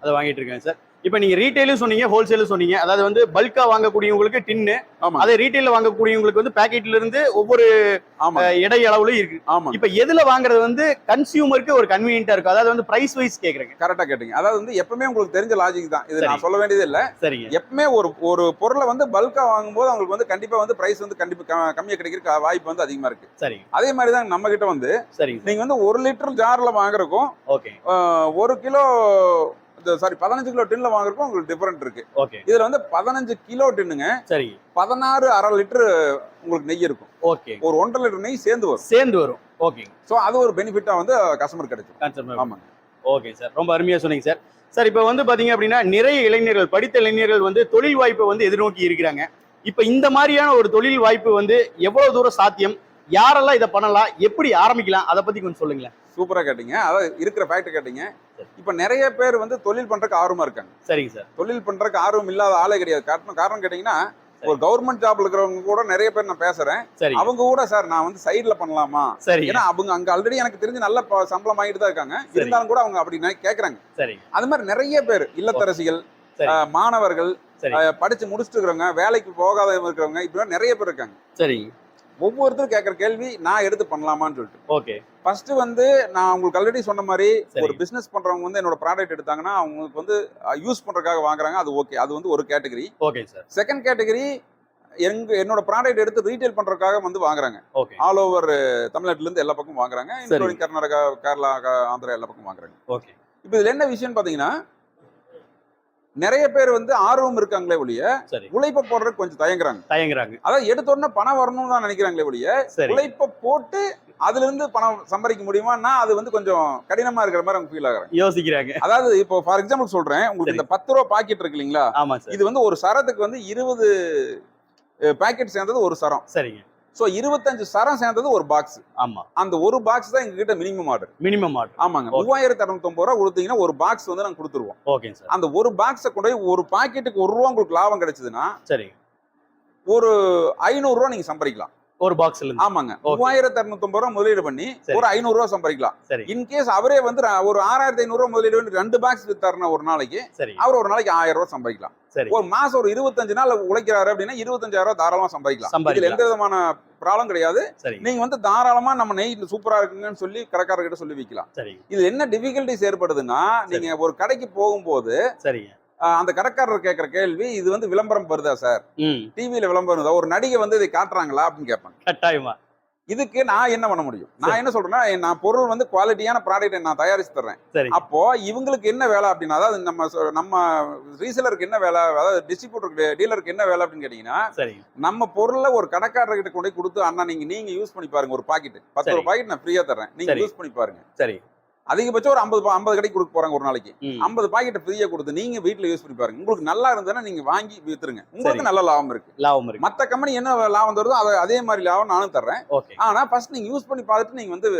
Speaker 1: அதை வாங்கிட்டு இருக்கேன் சார். இப்போ நீங்க ரீட்டைலும் சொன்னீங்க ஹோல்சேலும் சொன்னீங்க. அதாவது வந்து பல்கா வாங்கக்கூடியவங்களுக்கு டின்னு அதே ரீட்டைல வாங்கக்கூடியவங்களுக்கு வந்து பாக்கெட்ல இருந்து ஒவ்வொரு
Speaker 2: ஆமா
Speaker 1: அஹ், எடை அளவுல இருக்கு.
Speaker 2: ஆமா
Speaker 1: இப்போ எதுல வாங்குறது வந்து கன்சியூமருக்கு ஒரு கன்வீனியன்ட்டா இருக்கும். அதாவது வந்து பிரைஸ் வைஸ் கேக்குறேங்க.
Speaker 2: கரெக்டா கேட்டீங்க. அதாவது வந்து எப்பவுமே உங்களுக்கு தெரிஞ்ச லாஜிக் தான். இது
Speaker 1: சரி.
Speaker 2: நான் சொல்ல வேண்டியது இல்ல.
Speaker 1: சரிங்க.
Speaker 2: எப்பவுமே ஒரு ஒரு பொருளை வந்து பல்கா வாங்கும்போது அவங்களுக்கு வந்து கண்டிப்பா வந்து பிரைஸ் வந்து கண்டிப்பா கம்மியா கிடைக்கிற வாய்ப்பு வந்து அதிகமா இருக்கு.
Speaker 1: சரிங்க.
Speaker 2: அதே மாதிரி தான் நம்ம கிட்ட வந்து
Speaker 1: சரிங்க.
Speaker 2: நீங்க வந்து ஒரு லிட்டர் ஜார்ல வாங்குறதுக்கும்
Speaker 1: ஓகே.
Speaker 2: ஒரு கிலோ சாரி பதினஞ்சு கிலோ டின்ல வாங்குறதுக்கும் உங்களுக்கு டிஃபரெண்ட் இருக்கு.
Speaker 1: ஓகே.
Speaker 2: இதுல வந்து பதினஞ்சு கிலோ டின்னுங்க.
Speaker 1: சரிங்க
Speaker 2: பதினாறு அரை லிட்டர் உங்களுக்கு நெய் இருக்கும்.
Speaker 1: ஓகே.
Speaker 2: ஒரு ஒன்றரை லிட்டர் நெய் சேர்ந்து வரும்.
Speaker 1: சேர்ந்து வரும். ஓகேங்க
Speaker 2: ஸோ அது ஒரு பெனிஃபிட்டா வந்து கஸ்டமர் கிடைக்கும். ஆமாங்க.
Speaker 1: Okay sir. ரொம்ப அருமையா சொன்னீங்க சார். சார் இப்போ வந்து பாத்தீங்க அப்படின்னா நிறைய இளைஞர்கள் படித்த இளைஞர்கள் வந்து தொழில் வாய்ப்பை வந்து எதிர்நோக்கி இருக்கிறாங்க. இப்போ இந்த மாதிரியான ஒரு தொழில் வாய்ப்பு வந்து எவ்வளவு தூரம் சாத்தியம்? யாரெல்லாம் இதை பண்ணலாம் எப்படி ஆரம்பிக்கலாம் அதை பத்தி கொஞ்சம் சொல்லுங்களேன்.
Speaker 2: சூப்பரா கேட்டீங்க. அதாவது இருக்கிற ஃபேக்ட் கேட்டீங்க.
Speaker 1: சரி.
Speaker 2: இப்ப நிறைய பேர் வந்து தொழில் பண்றதுக்கு ஆர்வமா இருக்காங்க.
Speaker 1: சரிங்க சார்.
Speaker 2: தொழில் பண்றதுக்கு ஆர்வம் இல்லாத ஆளே கிடையாது. காரணம் காரணம் கேட்டீங்கன்னா ஒரு கவர்மெண்ட் ஜாப்ல இருக்கிறவங்க கூட நிறைய பேர் நான் பேசுறேன்.
Speaker 1: சரி.
Speaker 2: அவங்க கூட சார் நான் வந்து சைடுல பண்ணலாமா?
Speaker 1: சரி.
Speaker 2: ஏன்னா அவங்க அங்க ஆல்ரெடி எனக்கு தெரிஞ்சு நல்ல சம்பளம் வாங்கிட்டு தான் இருக்காங்க.
Speaker 1: சரி.
Speaker 2: இருந்தாலும் கூட அவங்க அப்படி கேக்குறாங்க.
Speaker 1: சரி.
Speaker 2: அது மாதிரி நிறைய பேர் இல்லத்தரசிகள்
Speaker 1: சரி.
Speaker 2: மாணவர்கள்
Speaker 1: சரி.
Speaker 2: படிச்சு முடிச்சுட்டு இருக்கிறவங்க வேலைக்கு போகாத இருக்கிறவங்க இப்படி நிறைய பேர் இருக்காங்க.
Speaker 1: சரிங்க
Speaker 2: ஒவ்வொருத்தரும் கேட்கற கேள்வி நான் எடுத்து பண்ணலாமான்னு சொல்லிட்டு.
Speaker 1: ஓகே.
Speaker 2: ஃபர்ஸ்ட் வந்து நான் உங்களுக்கு ஆல்ரெடி சொன்ன மாதிரி. ஒரு பிசினஸ் பண்றவங்க வந்து என்னோட ப்ராடக்ட் எடுத்தாங்கன்னா அவங்களுக்கு வந்து யூஸ் பண்றதுக்காக வாங்குறாங்க அது ஓகே அது வந்து ஒரு category
Speaker 1: okay sir
Speaker 2: second category எங்க என்னோட ப்ராடக்ட் எடுத்து ரீட்டைல் பண்றதுக்காக வந்து வாங்குறாங்க. ஆல் ஓவர் தமிழ்நாட்டுல இருந்து எல்லா பக்கம் வாங்குறாங்க. கர்நாடகா கேரளா ஆந்திரா எல்லா பக்கம் வாங்குறாங்க.
Speaker 1: ஓகே
Speaker 2: இப்போ இதுல என்ன விஷயம் பாத்தீங்கன்னா நிறைய பேர் வந்து ஆர்வம் இருக்காங்களே ஒழிய உழைப்ப போடுறதுக்கு கொஞ்சம் தயங்குறாங்க.
Speaker 1: தயங்குறாங்க.
Speaker 2: அதாவது எடுத்த உடனே பணம் வரணும்னு தான் நினைக்கிறாங்களே ஒழிய உழைப்ப போட்டு அதுல இருந்து பணம் சம்பாதிக்க முடியுமான்னா அது வந்து கொஞ்சம் கடினமா இருக்கிற மாதிரி அவங்க ஃபீல் ஆகுறாங்க.
Speaker 1: யோசிக்கிறாங்க.
Speaker 2: அதாவது இப்போ ஃபார் எக்ஸாம்பிள் சொல்றேன் உங்களுக்கு. இந்த பத்து ரூபா பாக்கெட் இருக்கு இல்லைங்களா? இது வந்து ஒரு சரத்துக்கு வந்து இருபது பாக்கெட் சேர்ந்தது ஒரு சரம்.
Speaker 1: சரிங்க.
Speaker 2: ஸோ இருபத்தஞ்சு சரம் சேர்ந்தது ஒரு பாக்ஸ்
Speaker 1: ஆமா.
Speaker 2: அந்த ஒரு பாக்ஸ் தான் எங்ககிட்ட மினிமம் ஆர்டர்
Speaker 1: மினிமம் ஆர்டர்
Speaker 2: ஆமாங்க. மூவாயிரத்தி இரநூத்தொம்பது ரூபா கொடுத்தீங்கன்னா ஒரு பாக்ஸ் வந்து நாங்க கொடுத்துருவோம்.
Speaker 1: ஓகே சார்
Speaker 2: அந்த ஒரு பாக்ஸை கொண்டு போய் ஒரு பாக்கெட்டுக்கு ஒரு ரூபா உங்களுக்கு லாபம் கிடைச்சதுன்னா
Speaker 1: சரி
Speaker 2: ஒரு ஐநூறு ரூபா நீங்க சம்பாதிக்கலாம்.
Speaker 1: ஒரு பாக்ஸ்ல இருந்து.
Speaker 2: ஆமாங்க. மூவாயிரத்தி இரநூத்தொம்பது ரூபா முதலீடு பண்ணி. ஒரு ஐநூறு ரூபா சம்பாதிக்கலாம் இன்கேஸ் அவரே வந்து ஒரு ஆறாயிரத்தி ஐநூறு ரூபா முதலீடு பண்ணி ரெண்டு பாக்ஸ் வித்தாருன்னா ஒரு நாளைக்கு அவர் ஒரு நாளைக்கு ஆயிரம் ரூபாய் சம்பாதிக்கலாம். ஒரு மாசம் ஒரு இருபத்தஞ்சு நாள் உழைக்கிறாரு அப்படின்னா இருபத்தஞ்சாயிரம் ரூபாய் தாராளமா சம்பாதிக்கலாம். இதுல. எந்த விதமான ப்ராப்ளம் கிடையாது. நீங்க வந்து தாராளமா நம்ம நெய் சூப்பரா இருக்குங்கன்னு சொல்லி கடைக்காரர்கிட்ட சொல்லி விற்கலாம் இதுல என்ன டிஃபிகல்டிஸ் ஏற்படுதுன்னா நீங்க ஒரு கடைக்கு போகும்போது
Speaker 1: சரிங்க
Speaker 2: அந்த கடைக்காரர் கேட்கிற கேள்வி இது வந்து விளம்பரம் வருதா சார்? டிவியில விளம்பரம் வருதா? ஒரு நடிகை வந்து இதை காட்டுறாங்களா அப்படின்னு கேட்பாங்க.
Speaker 1: கட்டாயமா.
Speaker 2: இதுக்கு நான் என்ன பண்ண முடியும்? நான் என்ன சொல்றேன்னா நான் பொருள் வந்து குவாலிட்டியான ப்ராடக்ட் நான் தயாரிச்சு தர்றேன். அப்போ இவங்களுக்கு என்ன வேலை அப்படின்னா அதாவது நம்ம நம்ம ரீசேலருக்கு என்ன வேலை அதாவது டிஸ்ட்ரிபியூட்டருக்கு டீலருக்கு என்ன வேலை அப்படின்னு கேட்டீங்கன்னா நம்ம பொருளை ஒரு கடைக்காரர்கிட்ட கொண்டு கொடுத்து அண்ணா நீங்க நீங்க யூஸ் பண்ணி பாருங்க ஒரு பாக்கெட் பத்து ஒரு. பாக்கெட் நான் ஃப்ரீயா தர்றேன். நீங்க. யூஸ் பண்ணி பாருங்க.
Speaker 1: சரி.
Speaker 2: அதிகபட்சம் ஒரு ஐம்பது ஐம்பது கடைக்கு கொடுக்க போறாங்க ஒரு நாளைக்கு. ஐம்பது பாக்கெட் ஃப்ரீயா கொடுத்து நீங்க வீட்ல யூஸ் பண்ணி பாருங்க. உங்களுக்கு நல்லா இருந்ததுன்னா நீங்க வாங்கி வித்துருங்க. உங்களுக்கு. நல்ல லாபம் இருக்கு.
Speaker 1: லாபம் இருக்கு.
Speaker 2: மத்த கம்பெனி என்ன லாபம் தருதோ அதை அதே மாதிரி லாபம் நானும் தர்றேன். ஆனா ஃபர்ஸ்ட் நீங்க யூஸ் பண்ணி பார்த்துட்டு நீங்க வந்து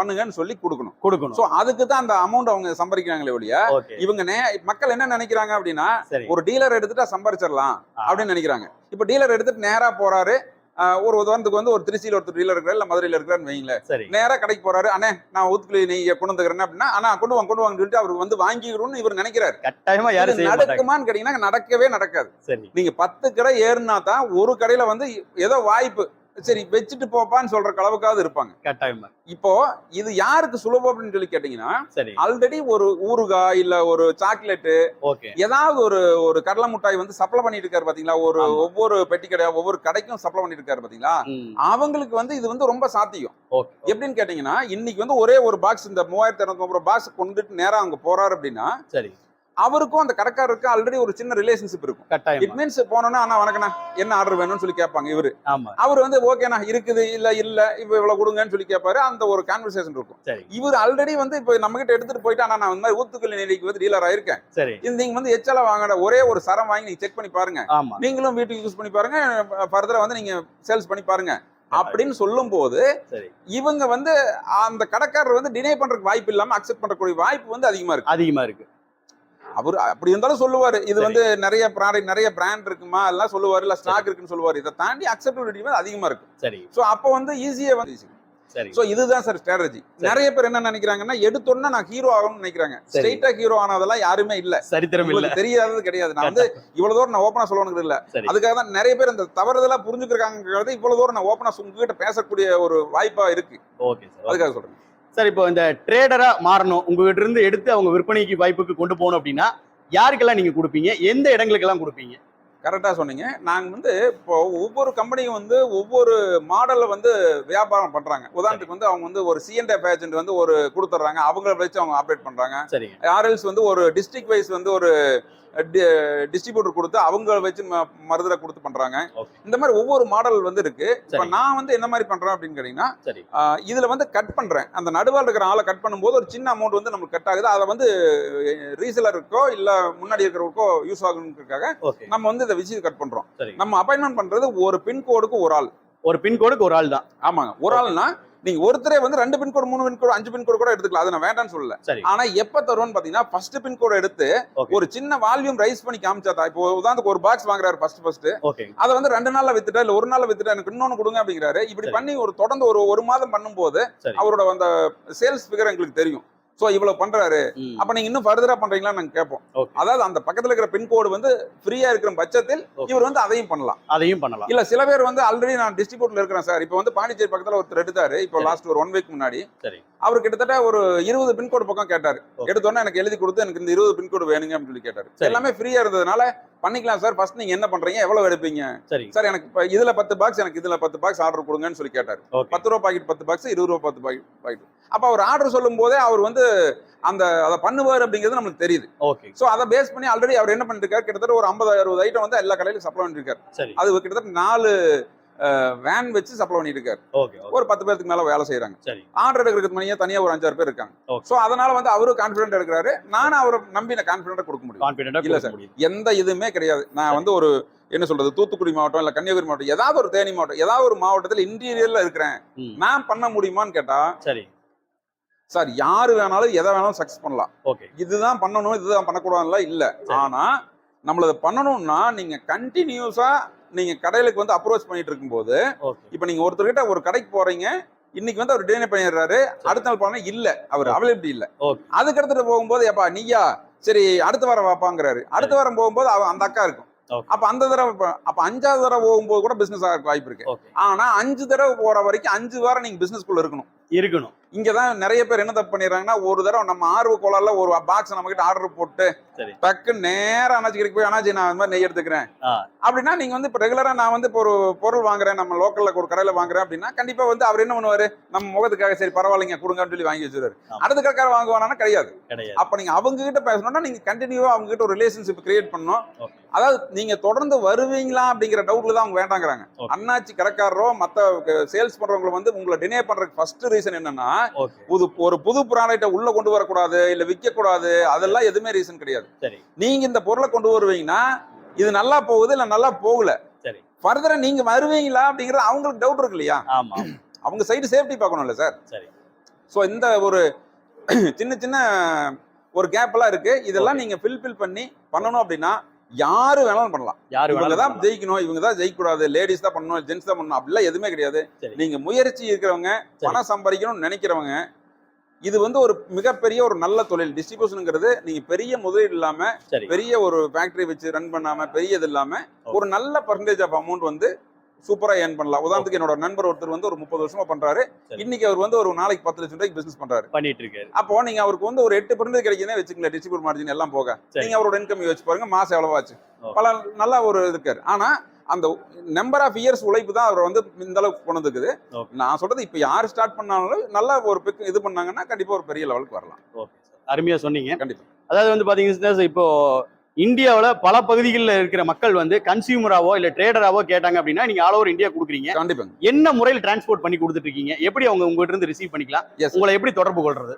Speaker 2: பண்ணுங்கன்னு சொல்லி கொடுக்கணும்.
Speaker 1: கொடுக்கணும்.
Speaker 2: சோ அதுக்கு தான் அந்த அமௌண்ட் அவங்க சம்பாதிக்கிறாங்களே ஒழிய இவங்க மக்கள் என்ன நினைக்கிறாங்க அப்படின்னா ஒரு டீலர் எடுத்துட்டா சம்பாரிச்சிடலாம். அப்படின்னு நினைக்கிறாங்க. இப்போ டீலர் எடுத்துட்டு நேரா போறாரு. ஒரு உதாரணத்துக்கு வந்து ஒரு திருச்சியில் ஒருத்தர் டீலர் இருக்கிறார் இல்ல மதுரையில் இருக்கிறான்னு வைங்களேன்.
Speaker 1: சரி.
Speaker 2: நேரா கடைக்கு போறாரு அண்ணே நான் ஊத்துக்குழி நெய்யை கொண்டு வந்துக்கிறேன் அப்படின்னா அண்ணா கொண்டு வாங்க கொண்டு வாங்கன்னு சொல்லிட்டு அவர் வந்து வாங்கிக்கணும்னு இவர் நினைக்கிறாரு.
Speaker 1: கட்டாயமா மாட்டாங்க.
Speaker 2: நடக்குமான்னு கேட்டீங்கன்னா நடக்கவே நடக்காது. நீங்க பத்து கடை ஏறுனா தான் ஒரு கடையில வந்து ஏதோ வாய்ப்பு சரி வச்சுட்டு போப்பான்னு சொல்ற அளவுக்காவது இருப்பாங்க.
Speaker 1: கட்டாயமா
Speaker 2: இப்போ இது யாருக்கு சுலபம் அப்படின்னு சொல்லி கேட்டீங்கன்னா ஆல்ரெடி ஒரு ஊறுகாய் இல்ல ஒரு சாக்லேட்
Speaker 1: ஓகே.
Speaker 2: ஏதாவது ஒரு ஒரு கடலை மிட்டாய் வந்து சப்ளை பண்ணிட்டு இருக்காரு பாத்தீங்களா? ஒரு. ஒவ்வொரு பெட்டி கடை ஒவ்வொரு கடைக்கும் சப்ளை பண்ணிட்டு இருக்காரு பாத்தீங்களா? அவங்களுக்கு வந்து இது வந்து ரொம்ப சாத்தியம். எப்படின்னு கேட்டீங்கன்னா இன்னைக்கு வந்து ஒரே ஒரு பாக்ஸ் இந்த மூவாயிரத்தி இரநூத்தி பாக்ஸ் கொண்டுட்டு நேரா அங்க போறாரு அப்படின்னா
Speaker 1: சரி.
Speaker 2: அவருக்கும் அந்த கடைக்காரருக்கும் ஆல்ரெடி ஒரு சின்ன ரிலேஷன்ஷிப் இருக்கும். இட்
Speaker 1: கட்டாயமா
Speaker 2: மீன்ஸ் போனோன்னா அண்ணா வணக்கண்ணா என்ன ஆர்டர் வேணும்னு சொல்லி கேட்பாங்க இவரு. அவர் வந்து ஓகேண்ணா இருக்குது இல்ல இல்ல இப்ப இவ்வளவு கொடுங்கன்னு சொல்லி கேட்பாரு. அந்த ஒரு கான்வர்சேஷன் இருக்கும். இவர் ஆல்ரெடி வந்து இப்போ நம்ம கிட்ட எடுத்துட்டு போயிட்டு ஆனா நான் இந்த மாதிரி ஊத்துக்கல் நெல்லிக்கு வந்து டீலர் ஆயிருக்கேன்.
Speaker 1: சரி.
Speaker 2: இது நீங்க வந்து எச்சலா வாங்கின ஒரே ஒரு சரம் வாங்கி நீங்க செக் பண்ணி பாருங்க. நீங்களும் வீட்டுக்கு யூஸ் பண்ணி பாருங்க. ஃபர்தரா வந்து நீங்க சேல்ஸ் பண்ணி பாருங்க. அப்படின்னு சொல்லும் போது இவங்க வந்து அந்த கடைக்காரர் வந்து டினை பண்றதுக்கு வாய்ப்பு இல்லாம அக்செப்ட் பண்றக்கூடிய வாய்ப்பு வந்து அதிகமா இருக்கு.
Speaker 1: அதிகமா இருக்கு.
Speaker 2: அவர் அப்படி இருந்தாலும் சொல்லுவாரு. இது. வந்து நிறைய ப்ராடக்ட் நிறைய பிராண்ட் இருக்குமா? எல்லாம் சொல்லுவாரு. இல்ல ஸ்டாக் இருக்குன்னு சொல்லுவாரு. இதை தாண்டி அக்செப்டபிலிட்டி வந்து அதிகமா இருக்கு.
Speaker 1: சரி.
Speaker 2: சோ அப்போ வந்து ஈஸியா வந்து
Speaker 1: சரி.
Speaker 2: சோ இதுதான் சார். ஸ்ட்ராட்டஜி. நிறைய பேர் என்ன நினைக்கிறாங்கன்னா எடுத்தோன்னா நான் ஹீரோ ஆகணும்னு நினைக்கிறாங்க. ஸ்ட்ரெயிட்டா ஹீரோ ஆனதெல்லாம் யாருமே இல்ல.
Speaker 1: சரித்திரம் இல்ல.
Speaker 2: தெரியாதது கிடையாது. நான் வந்து இவ்வளவு தூரம் நான் ஓப்பனா சொல்லணுங்கிறது இல்ல. அதுக்காக தான் நிறைய பேர் இந்த தவறுதலா புரிஞ்சுக்கிறாங்கிறது இவ்வளவு தூரம் நான் ஓப்பனா உங்ககிட்ட பேசக்கூடிய ஒரு வாய்ப்பா இருக்கு.
Speaker 1: ஓகே
Speaker 2: அதுக்காக சொல்றேன்.
Speaker 1: சார் இப்போ இந்த ட்ரேடரா மாறணும் உங்ககிட்ட இருந்து எடுத்து அவங்க விற்பனைக்கு வாய்ப்புக்கு கொண்டு போகணும் அப்படின்னா யாருக்கெல்லாம் நீங்க கொடுப்பீங்க? எந்த இடங்களுக்கெல்லாம் கொடுப்பீங்க?
Speaker 2: கரெக்டா சொன்னீங்க. நாங்க வந்து இப்போ ஒவ்வொரு கம்பெனியும் வந்து ஒவ்வொரு மாடல்ல வந்து வியாபாரம் பண்றாங்க. உதாரணத்துக்கு வந்து அவங்க வந்து ஒரு சிஎன்எஃப் ஏஜென்ட் வந்து ஒரு கொடுத்துட்றாங்க. அவங்கள வச்சு அவங்க ஆப்ரேட் பண்றாங்க.
Speaker 1: சரிங்க.
Speaker 2: ஆர்எல்ஸ் வந்து ஒரு டிஸ்ட்ரிக்ட் வைஸ் வந்து ஒரு டிஸ்ட்ரிபியூட்டர் கொடுத்து அவங்க வச்சு மருந்துல கொடுத்து பண்றாங்க. இந்த மாதிரி ஒவ்வொரு மாடல் வந்து இருக்கு. இப்ப. நான் வந்து என்ன மாதிரி பண்றேன் அப்படின்னு கேட்டீங்கன்னா இதுல வந்து கட் பண்றேன். அந்த நடுவால் இருக்கிற ஆளை கட் பண்ணும்போது ஒரு சின்ன அமௌண்ட் வந்து நமக்கு கட் ஆகுது. அதை வந்து ரீசெலருக்கோ இல்ல முன்னாடி இருக்கிறவருக்கோ யூஸ் ஆகணுன்றதுக்காக
Speaker 1: ஓகே.
Speaker 2: நம்ம வந்து இதை விசி கட் பண்றோம். நம்ம அப்பாயின்மெண்ட் பண்றது ஒரு பின்கோடுக்கு ஒரு ஆள்.
Speaker 1: ஒரு பின்கோடுக்கு ஒரு ஆள் தான்.
Speaker 2: ஆமாங்க. ஒரு. ஆள்னா நீங்க ஒருத்தரே வந்து ரெண்டு பின்கோடு மூணு பின்கோடு அஞ்சு பின்கோடு கூட எடுத்துக்கலாம். அதை நான் வேண்டாம்னு சொல்லல. ஆனா எப்ப தருவோம்னு பாத்தீங்கன்னா ஃபர்ஸ்ட் பின்கோடு எடுத்து ஒரு சின்ன வால்யூம் ரைஸ் பண்ணி காமிச்சாதா இப்போ உதாரணத்துக்கு ஒரு பாக்ஸ் வாங்குறாரு ஃபர்ஸ்ட் ஃபர்ஸ்ட் அதை வந்து ரெண்டு நாள்ல வித்துட்டா இல்ல ஒரு நாள்ல வித்துட்டா எனக்கு இன்னொன்னு கொடுங்க அப்படிங்கிறாரு. இப்படி. பண்ணி ஒரு தொடர்ந்து ஒரு ஒரு மாதம் பண்ணும்போது அவரோட அந்த சேல்ஸ் ஃபிகர் எங்களுக்கு தெரியும். சோ இவ்வளவு பண்றாரு. அப்ப நீங்க இன்னும் ஃபர்தரா பண்றீங்களான்னு நாங்க கேட்போம். அதாவது அந்த பக்கத்துல இருக்கிற பின்கோடு வந்து ஃப்ரீயா இருக்கிற பட்சத்தில். இவர் வந்து அதையும் பண்ணலாம்.
Speaker 1: அதையும் பண்ணலாம்.
Speaker 2: இல்ல சில பேர் வந்து ஆல்ரெடி நான் டிஸ்ட்ரிபியூட்ல இருக்கிறேன் சார். இப்போ வந்து பாண்டிச்சேரி பக்கத்துல ஒருத்தர் எடுத்தாரு. இப்போ. லாஸ்ட் ஒரு ஒன் வீக் முன்னாடி. அவர் கிட்டத்தட்ட ஒரு இருபது பின்கோடு பக்கம் கேட்டாரு. எடுத்தோன்னே எனக்கு எழுதி கொடுத்து எனக்கு இந்த இருபது பின்கோடு வேணுங்க அப்படின்னு சொல்லி கேட்டாரு. எல்லாமே ஃப்ரீயா இருந்ததுனால பண்ணிக்கலாம் சார். ஃபர்ஸ்ட் நீங்க என்ன பண்றீங்க? எவ்வளவு எடுப்பீங்க?
Speaker 1: சரி.
Speaker 2: எனக்கு இப்ப இதுல பத்து பாக்ஸ் எனக்கு இதுல பத்து பாக்ஸ் ஆர்டர் கொடுங்கன்னு சொல்லி கேட்டாரு. பத்து ரூபா பாக்கெட் பத்து பாக்ஸ் இருபது ரூபா பத்து பாக்கெட் பாக்கெட் அப்ப அவர் ஆர்டர் சொல்லும் போதே அவர் வந்து அந்த அதை பண்ணுவார் அப்படிங்கிறது நமக்கு தெரியுது.
Speaker 1: ஓகே
Speaker 2: சோ அதை பேஸ் பண்ணி ஆல்ரெடி அவர் என்ன பண்ணிருக்காரு? கிட்டத்தட்ட ஒரு ஐம்பது அறுபது ஐட்டம் வந்து எல்லா கடையிலும் சப்ளை பண்ணிருக்காரு. அது கிட்டத்தட்ட நாலு வேன் வச்சு சப்ளை பண்ணிட்டு இருக்காரு ஒரு பத்து பேருக்கு மேல வேலை செய்யறாங்க ஆர்டர் எடுக்கிறதுக்கு மணியே தனியா ஒரு அஞ்சாறு பேர் இருக்காங்க. சோ அதனால வந்து அவரும் கான்பிடன்ட் எடுக்கிறாரு. நானும் அவரை நம்பி நான் கான்பிடண்டா கொடுக்க முடியும். இல்ல சார். எந்த இதுவுமே கிடையாது. நான் வந்து ஒரு என்ன சொல்றது தூத்துக்குடி மாவட்டம் இல்ல கன்னியாகுமரி மாவட்டம் ஏதாவது ஒரு தேனி மாவட்டம் ஏதாவது ஒரு மாவட்டத்துல இன்டீரியர்ல இருக்கிறேன். நான் பண்ண முடியுமான்னு கேட்டா
Speaker 1: சரி
Speaker 2: யாரு வேணாலும் எதை வேணாலும் சக்சஸ் பண்ணலாம்.
Speaker 1: ஓகே
Speaker 2: இதுதான் பண்ணணும் இதுதான் பண்ணக்கூடாதுலாம் இல்ல. ஆனா நம்மளது பண்ணணும்னா நீங்க கண்டினியூஸா நீங்க கடைகளுக்கு வந்து அப்ரோச் பண்ணிட்டு இருக்கும்போது இப்ப நீங்க ஒருத்தர்கிட்ட ஒரு கடைக்கு போறீங்க இன்னைக்கு வந்து அவர் டினை பண்ணிடுறாரு அடுத்த நாள் போனா இல்ல அவர். அவைலபிலிட்டி இல்ல. அதுக்கு அடுத்துட்டு போகும்போது எப்பா நீயா? சரி அடுத்த வாரம் வாப்பாங்கிறாரு. அடுத்த வாரம் போகும்போது அவ- அந்த அக்கா இருக்கும். அப்ப அந்த தடவை அப்ப அஞ்சாவது தடவை போகும்போது கூட பிசினஸ் ஆக வாய்ப்பு இருக்கு. ஆனா அஞ்சு தடவை போற வரைக்கும் அஞ்சு வாரம் நீங்க பிசினஸ்க்குள்ள இருக்கணும்.
Speaker 1: இருக்கணும்.
Speaker 2: இங்கதான் நிறைய பேர் என்ன தப்பு பண்ணிடுறாங்கன்னா ஒரு தடவை நம்ம ஆர்வ கோளாறுல ஒரு பாக்ஸ் நம்ம கிட்ட ஆர்டர் போட்டு. டக்கு நேரா அண்ணாச்சி கடைக்கு போய் அண்ணாச்சி நான் இந்த மாதிரி நெய் எடுத்துக்கிறேன். அப்படின்னா நீங்க வந்து இப்ப ரெகுலரா நான் வந்து இப்போ ஒரு பொருள் வாங்குறேன் நம்ம லோக்கல்ல ஒரு கடையில வாங்குறேன் அப்படின்னா கண்டிப்பா வந்து அவர் என்ன பண்ணுவாரு நம்ம முகத்துக்காக சரி பரவாயில்லைங்க கொடுங்கன்னு சொல்லி வாங்கி வச்சிருவாரு. அடுத்த கடைக்கார வாங்குவானா கிடையாது அப்ப நீங்க அவங்க கிட்ட பேசணும்னா நீங்க கண்டினியூவா அவங்க கிட்ட ஒரு ரிலேஷன்ஷிப் கிரியேட் பண்ணணும் அதாவது நீங்க தொடர்ந்து வருவீங்களா அப்படிங்கிற டவுட்ல தான் அவங்க வேண்டாங்கிறாங்க. அண்ணாச்சி கடைக்காரரோ மத்த சேல்ஸ் பண்றவங்க வந்து உங்களை டினே பண்றதுக்கு ஃபர்ஸ்ட் ரீசன் என்னன்னா புது ஒரு புது ப்ராடக்ட்டை உள்ள கொண்டு வரக்கூடாது இல்ல விற்க கூடாது அதெல்லாம் எதுவுமே ரீசன் கிடையாது.
Speaker 1: சரி.
Speaker 2: நீங்க இந்த பொருளை கொண்டு வருவீங்கன்னா இது நல்லா போகுது இல்ல நல்லா போகல?
Speaker 1: சரி.
Speaker 2: ஃபர்தரா நீங்க வருவீங்களா அப்படிங்கறது அவங்களுக்கு டவுட் இருக்கு இல்லையா?
Speaker 1: ஆமா.
Speaker 2: அவங்க சைடு சேஃப்டி பார்க்கணும்ல சார்
Speaker 1: சரி.
Speaker 2: ஸோ இந்த ஒரு சின்ன சின்ன ஒரு கேப் எல்லாம் இருக்கு. இதெல்லாம் நீங்க ஃபில் ஃபில் பண்ணி பண்ணணும் அப்படின்னா யாரு வேணாலும் பண்ணலாம்
Speaker 1: யாரு
Speaker 2: இவங்க தான். ஜெயிக்கணும் இவங்க தான் ஜெயிக்க கூடாது லேடிஸ் தான் பண்ணணும் ஜென்ஸ் தான் பண்ணணும் அப்படிலாம் எதுவுமே கிடையாது. நீங்க முயற்சி இருக்கிறவங்க. பணம் சம்பாதிக்கணும்னு நினைக்கிறவங்க இது வந்து ஒரு மிகப்பெரிய ஒரு நல்ல தொழில் டிஸ்ட்ரிபியூஷனுங்கிறது நீங்க பெரிய முதலீடு இல்லாம பெரிய ஒரு ஃபேக்டரி வச்சு ரன் பண்ணாம பெரிய இது இல்லாம ஒரு நல்ல பர்சன்டேஜ் ஆஃப் அமௌண்ட் வந்து சூப்பரா ஏர்ன் பண்ணலாம். உதாரணத்துக்கு என்னோட நண்பர் ஒருத்தர் வந்து ஒரு முப்பது வருஷமா பண்றாரு. இன்னைக்கு அவர் வந்து ஒரு நாளைக்கு பத்து லட்சம் ரூபாய்க்கு பிசினஸ் பண்றாரு.
Speaker 1: பண்ணிட்டு இருக்காரு
Speaker 2: அப்போ நீங்க அவருக்கு வந்து ஒரு எட்டு பர்சன்டேஜ் கிடைக்குதுன்னு வச்சுக்கல டிஸ்ட்ரிபியூட் மார்ஜின் எல்லாம் போக. நீங்க அவரோட இன்கம் யோசிச்சு பாருங்க மாசம் எவ்வளவு ஆச்சு.
Speaker 1: ஓ.
Speaker 2: பல நல்லா ஒரு இருக்காரு. ஆனா அந்த நம்பர் ஆஃப் இயர்ஸ் உழைப்பு தான் அவர் வந்து இந்த அளவுக்கு கொண்டு. நான் சொல்றது இப்ப யார் ஸ்டார்ட் பண்ணாலும் நல்லா ஒரு பிக் இது பண்ணாங்கன்னா கண்டிப்பா ஒரு பெரிய லெவலுக்கு வரலாம்.
Speaker 1: அருமையா சொன்னீங்க.
Speaker 2: கண்டிப்பா.
Speaker 1: அதாவது வந்து பாத்தீங்கன்னா இப்போ இந்தியாவுல பல பகுதிகளில் இருக்கிற மக்கள் வந்து கன்சியூமராவோ இல்ல ட்ரேடராவோ கேட்டாங்க அப்படின்னா நீங்க ஆல் ஓவர் இந்தியா கொடுக்குறீங்க.
Speaker 2: கண்டிப்பாங்க.
Speaker 1: என்ன முறையில் டிரான்ஸ்போர்ட் பண்ணி கொடுத்துட்டு இருக்கீங்க எப்படி அவங்க உங்ககிட்ட இருந்து ரிசீவ் பண்ணிக்கலாம். உங்களை எப்படி தொடர்பு கொள்றது?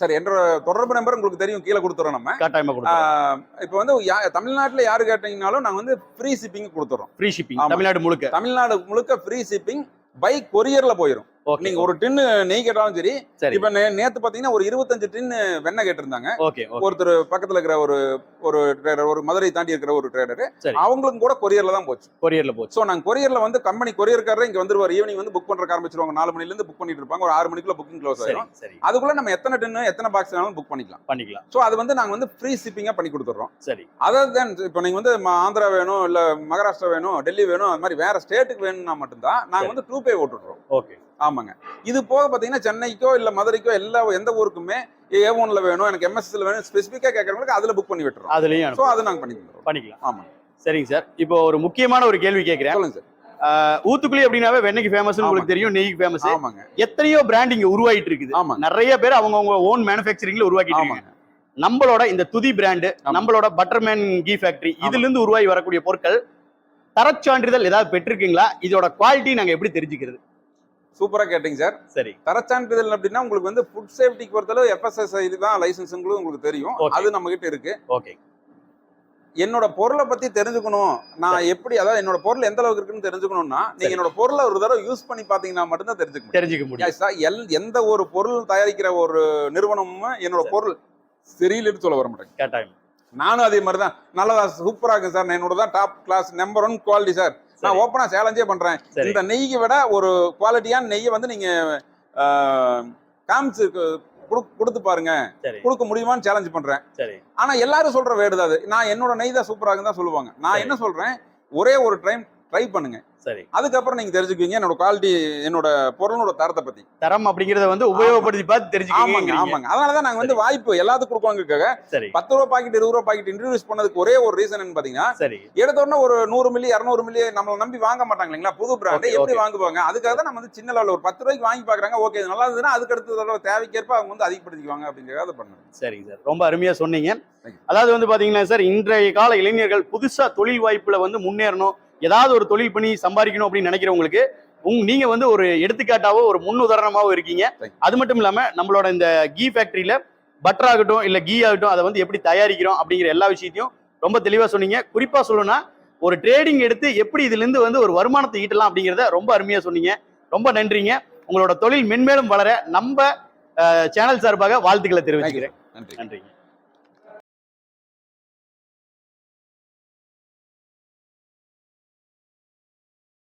Speaker 2: சார் என்னோட தொடர்பு நம்பர் உங்களுக்கு தெரியும். கீழே கொடுத்துறோம் நம்ம.
Speaker 1: கட்டாயமா கொடுக்குறோம்
Speaker 2: ஆஹ் இப்போ வந்து தமிழ்நாட்டுல யாரு கேட்டீங்கனாலும் நாங்க வந்து ஃப்ரீ ஷிப்பிங் கொடுத்துறோம்.
Speaker 1: Free shipping. தமிழ்நாடு முழுக்க.
Speaker 2: தமிழ்நாடு முழுக்க ஃப்ரீ ஷிப்பிங் பை கொரியர்ல போயிடும் நீங்க ஒரு டின்னு நெய் கேட்டாலும் சரி
Speaker 1: சரி.
Speaker 2: இப்ப நேத்து பாத்தீங்கன்னா ஒரு இருபத்தஞ்சு டின்னு வெண்ணெய் கேட்டிருந்தாங்க. ஒருத்தர் பக்கத்துல இருக்கிற ஒரு ஒரு ட்ரேடர் ஒரு மதுரை தாண்டி இருக்கிற ஒரு ட்ரேடர். அவங்களுக்கும் கூட கொரியர்ல தான் போச்சு.
Speaker 1: கொரியர்ல போச்சு.
Speaker 2: சோ நாங்க கொரியர்ல வந்து கம்பெனி கொரியர்காரர் இங்க வந்துருவார். ஈவினிங் வந்து புக் பண்றதுக்கு ஆரம்பிச்சிருவாங்க. நாலு மணில இருந்து புக் பண்ணிட்டு இருப்பாங்க. ஒரு ஆறு மணிக்குள்ள புக்கிங் க்ளோஸ்
Speaker 1: சரி
Speaker 2: அதுக்குள்ள நம்ம எத்தனை டின்னு எத்தனை பாக்ஸ் வேணாலும் புக் பண்ணிக்கலாம்.
Speaker 1: பண்ணிக்கலாம்.
Speaker 2: சோ அது வந்து நாங்க வந்து ஃப்ரீ ஷிப்பிங்கா பண்ணி கொடுத்துறோம்
Speaker 1: சரி.
Speaker 2: அதர் தென் இப்போ நீங்க வந்து ஆந்திரா வேணும் இல்ல மகாராஷ்டிரா வேணும் டெல்லி வேணும் அது மாதிரி வேற ஸ்டேட்டுக்கு வேணும்னா மட்டும்தான் நாங்க. வந்து டூ பே ஓட்டுறோம்
Speaker 1: ஓகே.
Speaker 2: ஆமாங்க. இது போக பாத்தீங்கன்னா சென்னைக்கோ இல்ல மதுரைக்கோ எல்லா எந்த ஊருக்குமே ஏ ஒன்ல வேணும் எனக்கு எம்எஸ்எஸ்ல வேணும் ஸ்பெசிஃபிக்கா கேட்கறவங்களுக்கு அதுல புக் பண்ணி விட்டுறோம்.
Speaker 1: அதுலயும் அனுப்பு-
Speaker 2: அது நாங்க பண்ணி
Speaker 1: பண்ணிக்கலாம்.
Speaker 2: ஆமா
Speaker 1: சரிங்க சார். இப்போ ஒரு முக்கியமான ஒரு கேள்வி கேட்கிறேன்.
Speaker 2: சொல்லுங்க சார்.
Speaker 1: ஆஹ், ஊத்துக்குளி அப்படின்னாவே வெண்ணெய்க்கு ஃபேமஸ் உங்களுக்கு
Speaker 2: ஆமா.
Speaker 1: தெரியும் நெய்க்கு ஃபேமஸ்
Speaker 2: ஆமாங்க.
Speaker 1: எத்தனையோ பிராண்ட் இங்க உருவாயிட்டு இருக்குது.
Speaker 2: ஆமாங்க.
Speaker 1: நிறைய பேர் அவங்கவங்க ஓன் மேனுஃபேக்சரிங்ல உருவாக்கிட்டு இருக்காங்க.
Speaker 2: ஆமாங்க
Speaker 1: நம்மளோட இந்த துதி பிராண்டு
Speaker 2: ஆமா.
Speaker 1: நம்மளோட பட்டர்மேன் கீ ஃபேக்டரி இதுல இருந்து உருவாகி வரக்கூடிய பொருட்கள் தரச்சான்றிதழ் ஏதாவது பெற்றிருக்கீங்களா? இதோட குவாலிட்டி நாங்க எப்படி தெரிஞ்சுக்கிறது?
Speaker 2: சூப்பரா கேட்டீங்க சார்.
Speaker 1: சரி.
Speaker 2: தரச்சான்றிதழ் அப்படின்னா உங்களுக்கு வந்து ஃபுட் சேஃப்டிக்கு பொறுத்தளவு எஃப்எஸ்எஸ்ஐ தான் லைசன்ஸுங்களும் உங்களுக்கு தெரியும். அது நம்ம கிட்ட இருக்கு.
Speaker 1: ஓகே
Speaker 2: என்னோட பொருளை பத்தி தெரிஞ்சுக்கணும். நான் எப்படி அதாவது என்னோட பொருள் எந்த அளவுக்கு இருக்குன்னு தெரிஞ்சுக்கணும்னா நீங்க. என்னோட பொருளை ஒரு தடவை யூஸ் பண்ணி பாத்தீங்கன்னா மட்டும்தான் தெரிஞ்சுக்க முடியும்.
Speaker 1: தெரிஞ்சுக்க முடியும்.
Speaker 2: எல் எந்த ஒரு பொருள் தயாரிக்கிற ஒரு நிறுவனமும் என்னோட. பொருள் சரியில்லைன்னு சொல்ல வர மாட்டேங்க. நானும் அதே மாதிரி தான் நல்லதா சூப்பரா இருக்கு சார். என்னோட தான் top class number one quality sir. நான். ஓப்பனா சேலஞ்சே பண்றேன். இந்த நெய்யை விட ஒரு குவாலிட்டியான நெய்யை வந்து நீங்க காமிச்சு குடு- கொடுத்து பாருங்க. கொடுக்க முடியுமான்னு சேலஞ்ச் பண்றேன். ஆனா எல்லாரும் சொல்ற வேர்டு தான் அது. நான் என்னோட நெய் தான் சூப்பரா இருக்குன்னு தான் சொல்லுவாங்க. நான். என்ன சொல்றேன்? ஒரே ஒரு டைம் ட்ரை பண்ணுங்க.
Speaker 1: சரி.
Speaker 2: அதுக்கப்புறம் நீங்க தெரிஞ்சுக்குவீங்க என்னோட குவாலிட்டி என்னோட பொருளோட தரத்தை பத்தி.
Speaker 1: தரம் அப்படிங்கறத வந்து உபயோகப்படுத்தி பார்த்து தெரிஞ்சுக்கீங்க
Speaker 2: ஆமாங்க அதனாலதான் நாங்க வந்து வாய்ப்பு எல்லாத்துக்கும் கொடுக்கவங்களுக்காக
Speaker 1: சரி.
Speaker 2: பத்து ரூபா பாக்கெட் இருபது ரூபா பாக்கெட் இன்ட்ரடியூஸ் பண்ணதுக்கு ஒரே ஒரு ரீசன் பாத்தீங்கன்னா
Speaker 1: சரி.
Speaker 2: எடுத்த உடனே ஒரு நூறு மில்லி இரநூறு மில்லி நம்மள நம்பி வாங்க மாட்டாங்க இல்லைங்களா? புது பிராண்ட் எப்படி. வாங்குவாங்க? அதுக்காக தான் நம்ம வந்து சின்ன லெவலில் ஒரு பத்து ரூபாய்க்கு வாங்கி பாக்குறாங்க. ஓகே நல்லா இருந்ததுன்னா அதுக்கு அடுத்த தடவை தேவைக்கேற்ப அவங்க வந்து அதிகப்படுத்திக்குவாங்க அப்படிங்கிறத பண்ணுங்க.
Speaker 1: சரிங்க சார். ரொம்ப அருமையா சொன்னீங்க. அதாவது வந்து பாத்தீங்கன்னா சார் இன்றைய கால இளைஞர்கள் புதுசா தொழில் வாய்ப்புல வந்து முன்னேறணும். ஏதாவது ஒரு தொழில் பண்ணி சம்பாதிக்கணும் அப்படின்னு நினைக்கிறவங்களுக்கு உங் நீங்க வந்து ஒரு எடுத்துக்காட்டாவோ ஒரு முன் உதாரணமாவோ இருக்கீங்க. அது மட்டும் இல்லாம நம்மளோட இந்த கீ ஃபேக்டரியில பட்டர் ஆகட்டும் இல்ல கீ ஆகட்டும் அதை வந்து எப்படி தயாரிக்கிறோம் அப்படிங்கிற எல்லா விஷயத்தையும் ரொம்ப தெளிவா சொன்னீங்க. குறிப்பா சொல்லணும்னா ஒரு ட்ரேடிங் எடுத்து எப்படி இதுல இருந்து வந்து ஒரு வருமானத்தை ஈட்டலாம் அப்படிங்கிறத ரொம்ப அருமையா சொன்னீங்க. ரொம்ப நன்றிங்க. உங்களோட தொழில் மென்மேலும் வளர நம்ம சேனல் சார்பாக வாழ்த்துக்களை தெரிவிச்சுக்கிறேன்.
Speaker 2: நன்றி.
Speaker 1: நன்றிங்க.